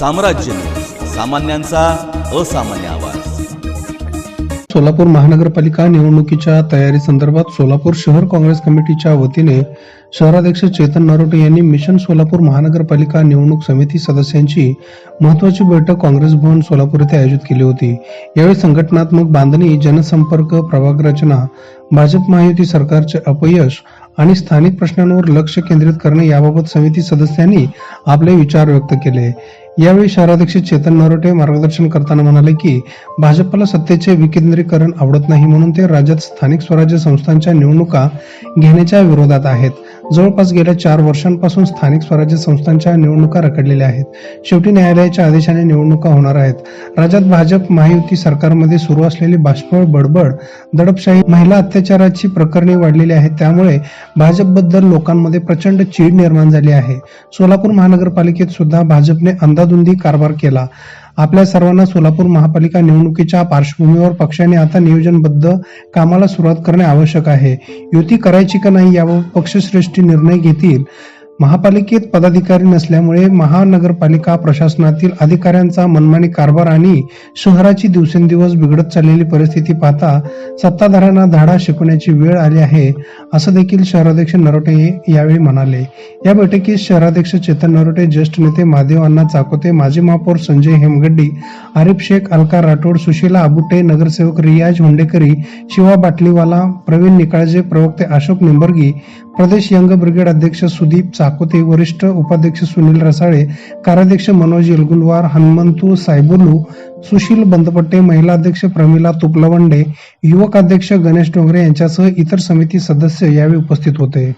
साम्राज्य सामान्यांचा असामान्य आवाज. सोलापूर महानगरपालिका निवडणुकीच्या तयारी संदर्भात सोलापूर शहर काँग्रेस कमिटीच्या वतीने शहराध्यक्ष चेतन नरोटे यांनी मिशन सोलापूर महानगरपालिका निवडणूक समिती सदस्यांची महत्वाची बैठक काँग्रेस भवन सोलापूर येथे आयोजित केली होती. यावेळी संघटनात्मक बांधणी जनसंपर्क प्रभाग रचना भाजप महायुती सरकारचे अपयश आणि स्थानिक प्रश्नांवर लक्ष केंद्रित करणे याबाबत समिती सदस्यांनी आपले विचार व्यक्त केले. यावेळी शहराध्यक्ष चेतन नरोटे मार्गदर्शन करताना म्हणाले की भाजपला सत्तेचे विकेंद्रीकरण आवडत नाही म्हणून ते राज्यात स्थानिक स्वराज्य संस्थांच्या निवडणुका घेण्याच्या विरोधात आहेत. जवळपास गेल्या चार वर्षांपासून स्थानिक स्वराज्य संस्थांच्या निवडणुका रखडलेल्या आहेत. शेवटी न्यायालयाच्या आदेशाने निवडणुका होणार आहेत. राज्यात भाजप महायुती सरकारमध्ये सुरू असलेली बाष्पळ बडबड दडपशाही महिला अत्याचाराची प्रकरणे वाढलेली आहेत. त्यामुळे भाजपबद्दल लोकांमध्ये प्रचंड चीड निर्माण झाली आहे. सोलापूर महानगरपालिकेत सुद्धा भाजपने अंधाधुंदी कारभार केला. आपल्या सर्वांना सोलापूर महापालिका निवडणुकीच्या पार्श्वभूमीवर पक्षाने आता नियोजनबद्ध कामाला सुरुवात करणे आवश्यक आहे. युती करायची का नाही यावर पक्षश्रेष्ठी निर्णय घेतील. महापालिकेत पदाधिकारी नसल्यामुळे महानगरपालिका प्रशासनातील अधिकाऱ्यांचा मनमानी कारभार आणि शहराची दिवसेंदिवस बिघडत चाललेली परिस्थिती पाहता सत्ताधाऱ्यांना धाडा शिकवण्याची वेळ आली आहे असं देखील शहराध्यक्ष नरोटे यावेळी म्हणाले. या बैठकीत शहराध्यक्ष चेतन नरोटे ज्येष्ठ नेते महादेव अण्णा चाकोते माजी महापौर संजय हेमगड्डी आरिफ शेख अलका राठोड सुशीला आबुटे नगरसेवक रियाज हुंडेकरी शिवा बाटलीवाला प्रवीण निकाळजे प्रवक्ते अशोक निंबर्गी प्रदेश यंग ब्रिगेड अध्यक्ष सुदीप चाकोते वरिष्ठ उपाध्यक्ष सुनील रसाळे कार्याध्यक्ष मनोज येलगुलवार हनुमंतू सायबुलू सुशील बंदपट्टे महिला अध्यक्ष प्रमिला तुपलवंडे युवक अध्यक्ष गणेश डोंगरे यांच्यासह इतर समिती सदस्य यावेळी उपस्थित होते.